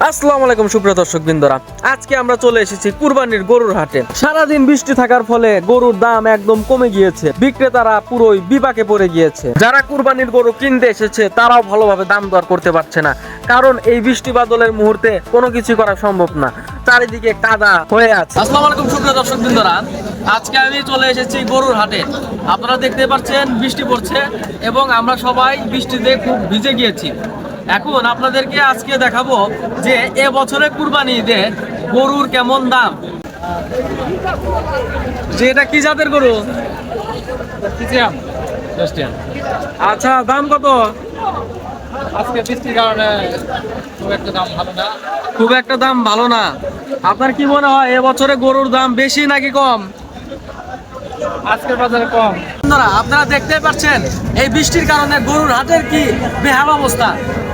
আসসালামু আলাইকুম, সুপ্রিয় দর্শক বিন্দুরা আজকে আমরা চলে এসেছি কুরবানির গরুর হাটে। সারাদিন বৃষ্টি থাকার ফলে গরুর দাম একদম কমে গিয়েছে। বিক্রেতারা পুরোই বিপাকে পড়ে গিয়েছে। যারা কুরবানির গরু কিনতে এসেছে, তারাও ভালোভাবে দাম দর করতে পারছে না। কারণ এই বৃষ্টি বাদলের মুহূর্তে কোনো কিছু করা সম্ভব না। চারিদিকে কাদা হয়ে আছে। আসসালামু আলাইকুম, সুপ্রিয় দর্শক বিন্দুরা আজকে আমি চলে এসেছি গরুর হাটে। আপনারা দেখতে পাচ্ছেন, বৃষ্টি পড়ছে এবং আমরা সবাই বৃষ্টিতে খুব ভিজে গিয়েছি। এখন আপনাদেরকে আজকে দেখাবো যে এ বছরে কুরবানি ঈদে গরুর কেমন দাম? যে এটা কি জাতের গরু? আচ্ছা দাম কত? আজকে বৃষ্টির কারণে খুব একটা দাম ভালো না। খুব একটা দাম ভালো না। আপনার কি মনে হয় এ বছরে গরুর দাম বেশি নাকি কম? আজকের বাজারে কম। বন্ধুরা আপনারা দেখতে পাচ্ছেন, এই বৃষ্টির কারণে গরুর হাটের কি বেহাল অবস্থা।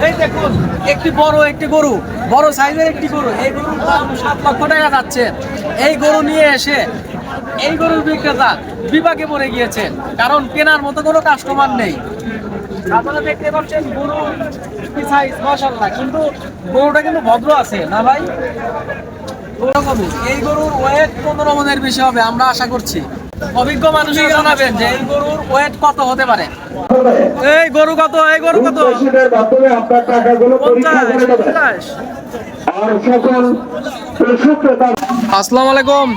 এই দেখুন, একটি বড় একটি গরু, বড় সাইজের একটি গরু, এই গরুর দাম সাত লক্ষ টাকা যাচ্ছে। এই গরু নিয়ে এসে এই গরুর বিক্রেতা বিপাকে পড়ে গিয়েছে, কারণ কেনার মতো কোনো কাস্টমার নেই। আপনারা দেখতে পাচ্ছেন, গরু সাইজ মাশাআল্লাহ, কিন্তু গরুটা কিন্তু ভদ্র আছে, না ভাই? এই গরুর ওয়েট পনেরো মনের বেশি হবে, আমরা আশা করছি। অভিজ্ঞ মানুষই জানাবেন যে এই গরুর ওয়েট কত হতে পারে? এই গরু কত? এই গরু কত? আসসালামু আলাইকুম।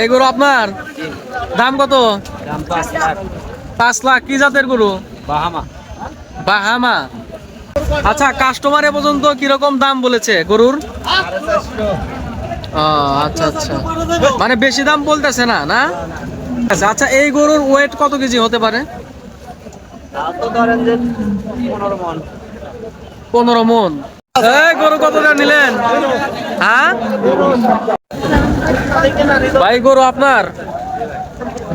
এই গরু আপনার? দাম কত? পাঁচ লাখ। কি জাতের গরু? বাহামা। বাহামা। আচ্ছা কাস্টমারে পর্যন্ত কীরকম দাম বলেছে গরুর? আচ্ছা আচ্ছা। মানে বেশি দাম বলতেছে না না? আচ্ছা আচ্ছা এই গরুর ওয়েট কত কেজি হতে পারে? পনেরো মন। গরু কতটা নিলেন? হ্যাঁ? ভাই, গরু আপনার?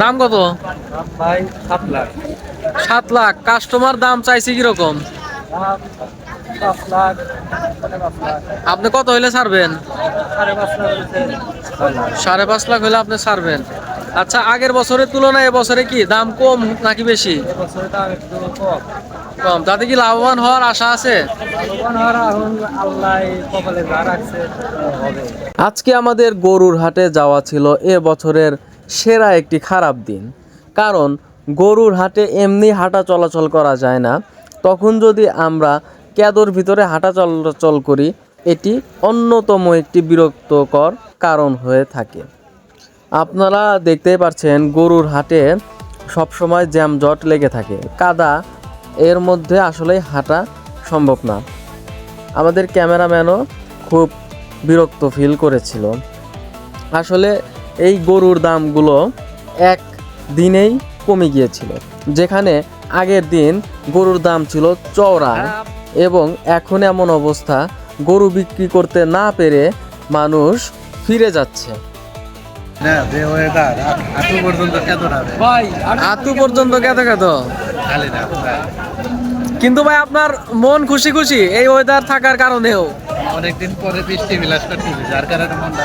দাম কত? সাত লাখ। কাস্টমার দাম চাইছে কীরকম? আপনি কত হইলে ছাড়বেন? সাড়ে পাঁচ লাখ হলে আপনি ছাড়বেন। আচ্ছা আগের বছরের তুলনায় এবছরে কি দাম কম নাকি বেশি? কম। তাতে কি লাভবান হওয়ার আশা আছে? আজকে আমাদের গরুর হাটে যাওয়া ছিল এ বছরের সেরা একটি খারাপ দিন। কারণ গরুর হাটে এমনি হাঁটা চলাচল করা যায় না। তখন যদি আমরা ক্যাদর ভিতরে হাঁটা চলাচল করি, এটি অন্যতম একটি বিরক্তকর কারণ হয়ে থাকে। আপনারা দেখতেই পাচ্ছেন গরুর হাটে সবসময় জ্যামজট লেগে থাকে। কাদা এর মধ্যে আসলে হাঁটা সম্ভব না। আমাদের ক্যামেরাম্যানও খুব বিরক্ত ফিল করেছিল। আসলে এই গরুর দামগুলো এক দিনেই কমে গিয়েছিল। যেখানে আগের দিন গরুর দাম ছিল চওড়া। এবং এখন এমন অবস্থা গরু বিক্রি করতে না পেরে মানুষ ফিরে যাচ্ছে। পর্যন্ত কেত কেত কিন্তু ভাই আপনার মন খুশি খুশি এই ওয়েদার থাকার কারণেও। অনেকদিন পরে বৃষ্টি বিলাস করতেছি যার কারণে মনটা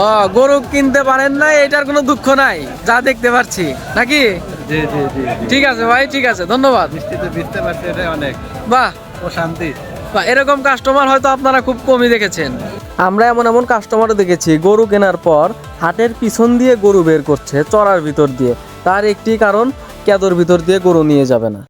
ও গরু কিনতে পারেন না এটার কোনো দুঃখ নাই যা দেখতে পাচ্ছি নাকি? জি জি জি ঠিক আছে ভাই ঠিক আছে ধন্যবাদ। বৃষ্টিতে ভিজতে পারছে এটা অনেক। বাহ। বা এরকম কাস্টমার হয়তো আপনারা খুব কমই দেখেছেন। আমরা এমন এমন কাস্টমারও দেখেছি, গরু কেনার পর হাটের পিছন দিয়ে গরু বের করছে চড়ার ভিতর দিয়ে। তার একটি কারণ, কেদর ভিতর দিয়ে গরু নিয়ে যাবে না।